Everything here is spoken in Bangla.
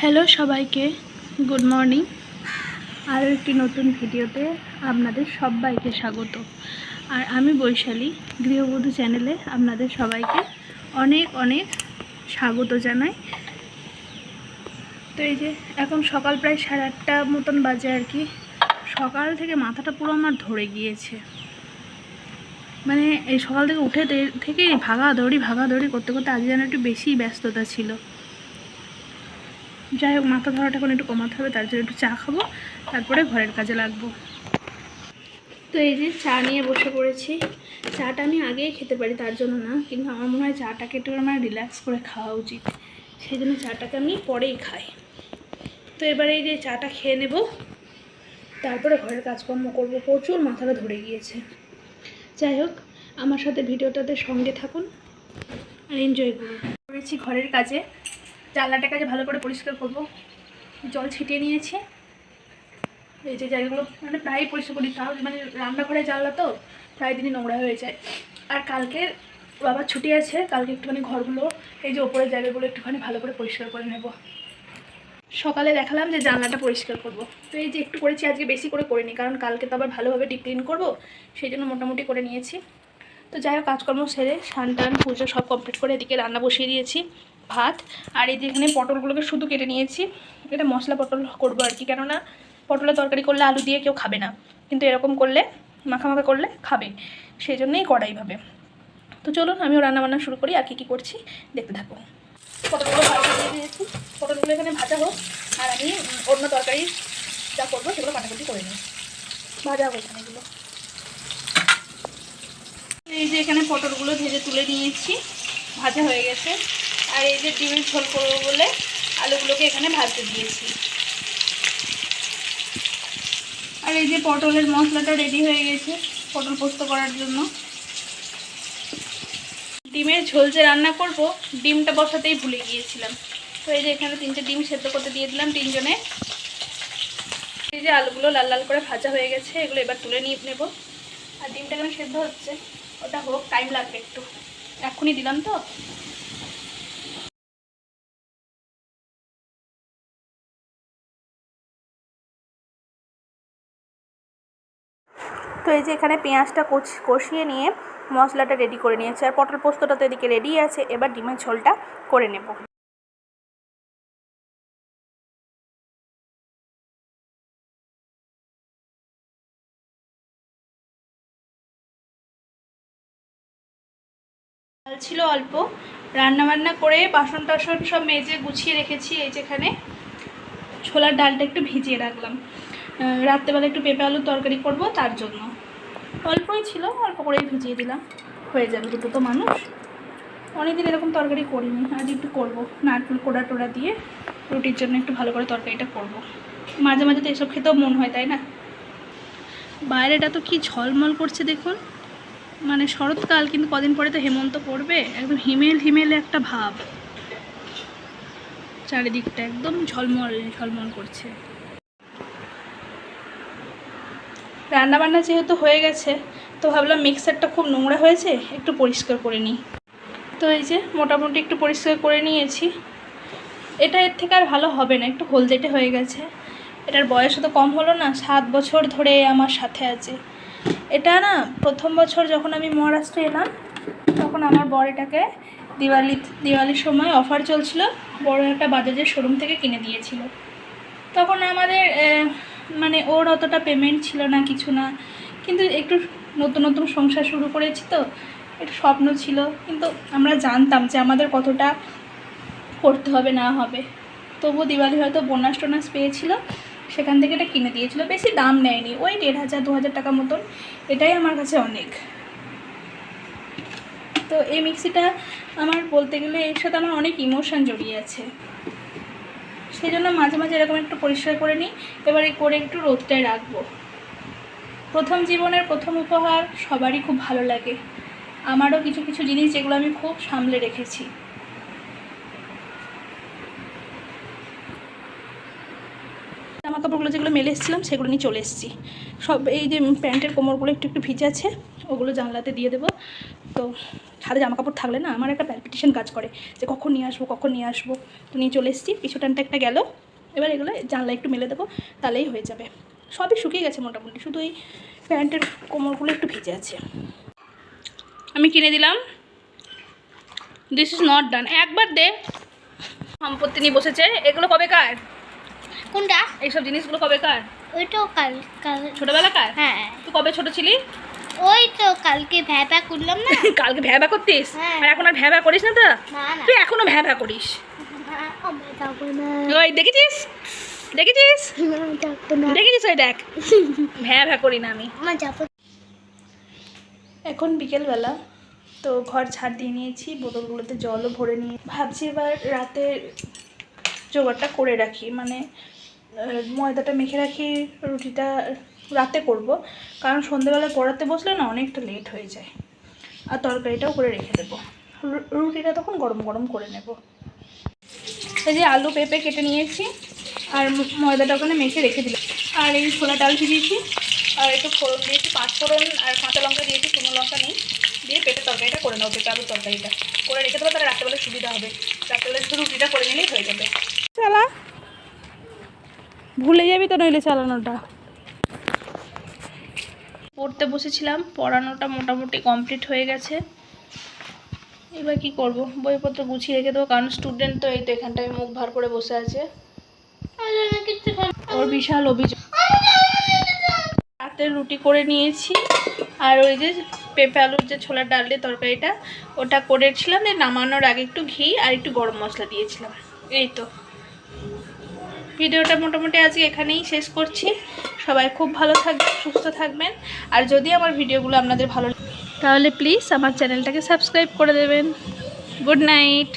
হ্যালো সবাইকে। গুড মর্নিং আরও একটি নতুন ভিডিওতে আপনাদের সবাইকে স্বাগত। আর আমি বৈশালী, গৃহবধূ চ্যানেলে আপনাদের সবাইকে অনেক অনেক স্বাগত জানাই। তো এই যে, এখন সকাল প্রায় সাড়ে আটটা মতন বাজে আর কি। সকাল থেকে মাথাটা পুরো আমার ধরে গিয়েছে। মানে এই সকাল থেকে উঠে থেকেই ভাগা দৌড়ি ভাগা দৌড়ি করতে করতে আজ যেন একটু বেশি ব্যস্ততা ছিল। যাই হোক, মাথা ধরাটা এখন একটু কমাতে হবে, তার জন্য একটু চা খাব, তারপরে ঘরের কাজে লাগবো। তো এই যে চা নিয়ে বসে পড়েছি। চাটা আমি আগেই খেতে পারি, তার জন্য না, কিন্তু আমার মনে হয় চাটাকে একটু আমার রিল্যাক্স করে খাওয়া উচিত। সেই জন্য চাটাকে আমি পরেই খাই। তো এবারে এই যে চাটা খেয়ে নেব, তারপরে ঘরের কাজকর্ম করব, প্রচুর মাথাটা ধরে গিয়েছে। যাই হোক, আমার সাথে ভিডিওটাতে সঙ্গে থাকুন, আর এনজয় করুন। করেছি ঘরের কাজে। জানলাটা কাজে ভালো করে পরিষ্কার করব। জল ছিটিয়ে নিয়েছি। এই যে জায়গাগুলো মানে প্রায় পরিষ্কার করি, তাও মানে রান্নাঘরে জানলা তো, প্রায় দিনই নোংরা হয়ে যায়। আর কালকে বাবার ছুটি আছে, কালকে একটুখানি ঘরগুলো, এই যে ওপরের জায়গাগুলো একটুখানি ভালো করে পরিষ্কার করে নেব। সকালে দেখালাম যে জানলাটা পরিষ্কার করব। তো এই যে একটু করেছি, আজকে বেশি করে করিনি, কারণ কালকে তো আবার ভালোভাবে ডিপ ক্লিন করব, সেই জন্য মোটামুটি করে নিয়েছি। তো যাই হোক, কাজকর্ম সেরে, স্নান টান, পুজো সব কমপ্লিট করে এদিকে রান্না বসিয়ে দিয়েছি। ভাত আর এই যে এখানে পটলগুলোকে শুধু কেটে নিয়েছি। এটা মশলা পটল করব আর কি, কেননা পটলের তরকারি করলে আলু দিয়ে কেউ খাবে না। কিন্তু এরকম করলে মাখা মাখা করলে খাবে। সেই জন্যই করা এইভাবে তো চলুন, আমিও রান্না বান্না শুরু করি, আর কি কী করছি দেখতে থাকো। পটলগুলো পটলগুলো এখানে ভাজা হোক, আর আমি অন্য তরকারি যা করব সেগুলো কাটাকুটি করে নিই। ভাজা হোক এখানে এগুলো। এই যে এখানে পটলগুলো ভেজে তুলে নিয়েছি। ভাজা হয়ে গেছে। আর এই যে ডিমের ঝোল করব বলে আলুগুলোকে এখানে ভাজতে দিয়েছি। আর এই যে পটলের মশলাটা রেডি হয়ে গেছে পটল পোস্ত করার জন্য। ডিমের ঝোল যে রান্না করব, ডিমটা বসাতেই ভুলে গিয়েছিলাম। তো এই যে এখানে তিনটে ডিম সেদ্ধ করতে দিয়ে দিলাম তিনজনে। এই যে আলুগুলো লাল লাল করে ভাজা হয়ে গেছে, এগুলো এবার তুলে নিয়ে নেব। আর ডিমটা কেন সেদ্ধ হচ্ছে? ওটা হোক টাইম লাগবে একটু। এক্ষুনি দিলাম তো। তো এই যে এখানে পেঁয়াজটা কষিয়ে নিয়ে মশলাটা রেডি করে নিয়েছে। আর পটল পোস্তটা তো এদিকে রেডি আছে, এবার ডিমের ঝোলটা করে নেব। ছিল অল্প। রান্না বান্না করে বাসন টাসন সব মেজে গুছিয়ে রেখেছি, এই যেখানে ছোলার ডালটা একটু ভিজিয়ে রাখলাম। রাত্রেবেলা একটু পেঁপে আলুর তরকারি করব তার জন্য। অল্পই ছিল, অল্প করেই ভিজিয়ে দিলাম। হয়ে যাবে দুটো তো মানুষ। অনেকদিন এরকম তরকারি করিনি, আজ একটু করব। নারকেল কোড়া টোড়া দিয়ে রুটির জন্য একটু ভালো করে তরকারিটা করব। মাঝে মাঝে তো এসব খেতেও মন হয়, তাই না? বাইরেটা তো কি ঝলমল করছে দেখুন। মানে শরৎকাল, কিন্তু কদিন পরে তো হেমন্ত পড়বে। একদম হিমেল হিমেল একটা ভাব। চারিদিকটা একদম ঝলমল ঝলমল করছে। রান্নাবান্না যেহেতু হয়ে গেছে, তো ভাবলাম মিক্সারটা খুব নোংরা হয়েছে, একটু পরিষ্কার করে নিই। তো এই যে মোটামুটি একটু পরিষ্কার করে নিয়েছি। এটা এর থেকে আর ভালো হবে না, একটু হলদেটে হয়ে গেছে। এটার বয়স তো কম হলো না, সাত বছর ধরে আমার সাথে আছে। এটা না প্রথম বছর যখন আমি মহারাষ্ট্রে এলাম, তখন আমার বর এটাকে দিওয়ালি, দিওয়ালির সময় অফার চলছিল, বড় একটা বাজাজের শোরুম থেকে কিনে দিয়েছিল। তখন আমাদের মানে ওর অতটা পেমেন্ট ছিল না, কিছু না। কিন্তু একটু নতুন নতুন সংসার শুরু করেছি তো, একটু স্বপ্ন ছিল। কিন্তু আমরা জানতাম যে আমাদের কতটা করতে হবে, না হবে। তবু দিওয়ালি হয়তো বোনাস টোনাস পেয়েছিল, সেখান থেকে এটা কিনে দিয়েছিল। বেশি দাম নেয়নি। ওই দেড় হাজার, দু হাজার টাকা মতন। এটাই আমার কাছে অনেক। তো এই মিক্সিটা আমার বলতে গেলে এর সাথে আমার অনেক ইমোশান জড়িয়ে আছে। সেই জন্য মাঝে মাঝে এরকম একটু পরিষ্কার করে নিই। এবার এই করে একটু রোদটায় রাখব। প্রথম জীবনের প্রথম উপহার সবারই খুব ভালো লাগে। আমারও কিছু কিছু জিনিস যেগুলো আমি খুব সামলে রেখেছি। জামা কাপড়গুলো যেগুলো মেলে এসেছিলাম, সেগুলো নিয়ে চলে এসেছি। সব এই যে প্যান্টের কোমরগুলো একটু একটু ভিজে আছে, ওগুলো জানলাতে দিয়ে দেবো। তো সাথে জামা কাপড় থাকলে না আমার একটা প্যালপিটেশন কাজ করে যে কখন নিয়ে আসব কখন নিয়ে আসব। তো নিয়ে চলে এসেছি পিছু টানটা একটা গেল। এবার এগুলো জানলা একটু মেলে দেবো তাহলেই হয়ে যাবে। সবই শুকিয়ে গেছে মোটামুটি শুধু এই প্যান্টের কোমরগুলো একটু ভিজে আছে। আমি কিনে দিলাম। দিস ইজ নট ডান একবার দে। সম্পত্তি নিয়ে বসেছে। এগুলো কবে কার? কোনটা? এইসব জিনিসগুলো কবে কার? ওইটাও কাল কাল। ছোটবেলা কার? হ্যাঁ। তুই কবে ছোট ছিলি? ওই তো কালকে ভ্যাপা করলাম না? কালকে ভ্যাবা করতিস? হ্যাঁ। আর এখন আর ভ্যাবা করিস না তো? না না। তুই এখনও ভ্যাবা করিস। ওই দেখেছিস? দেখেছিস? দেখেছিস ওই দেখ। ভ্যা ভ্যা করি না আমি। আমরা যাব এখন বিকেলবেলা তো ঘর ছাড় দিয়ে নিয়েছি বোতলগুলোতে জলও ভরে নিয়ে। ভাবছি এবার রাতে জোগাড়টা করে রাখি। মানে ময়দাটা মেখে রাখি রুটিটা রাতে করব। কারণ সন্ধেবেলায় পড়াতে বসলে না অনেকটা লেট হয়ে যায়। আর তরকারিটাও করে রেখে দেবো। রুটিটা তখন গরম গরম করে নেব। এই যে আলু পেঁপে কেটে নিয়েছি, আর ময়দাটা ওখানে মেখে রেখে দিলাম। আর এই ছোলা ডাল ভিজিয়েছি, আর একটু ফোড়ন দিয়েছি, পাঁচ ফোড়ন আর কাঁচা লঙ্কা দিয়েছি, শুকনো লঙ্কা নেই। দিয়ে পেঁপে তরকারিটা করে নেব, পেঁপে আলুর তরকারিটা। করে রেখে দেবো, তাহলে রাত্রেবেলা সুবিধা হবে। রাত্রেবেলা শুধু রুটিটা করে নিলেই হয়ে যাবে। চালা, ভুলে যাবি তো নইলে চালানোটা। পড়তে বসেছিলাম, পড়ানোটা মোটামুটি কমপ্লিট হয়ে গেছে। এবার কি করব? বইপত্র গুছিয়ে রেখে দেবো, কারণ স্টুডেন্ট তো এই তো এখানটায় মুখ ভার করে বসে আছে। ওর বিশাল অভিযোগ। রাতে রুটি করে নিয়েছি, আর ওই যে পেঁপে আলুর যে ছোলার ডাল দিয়ে তরকারিটা, ওটা করেছিলাম নামানোর আগে একটু ঘি আর একটু গরম মশলা দিয়েছিলাম। এই তো। ভিডিওটা মোটামুটি আজকে এখানেই শেষ করছি। সবাই খুব ভালো থাকবেন, সুস্থ থাকবেন। আর যদি আমার ভিডিওগুলো আপনাদের ভালো তাহলে প্লিজ আমার চ্যানেলটাকে সাবস্ক্রাইব করে দেবেন। Good night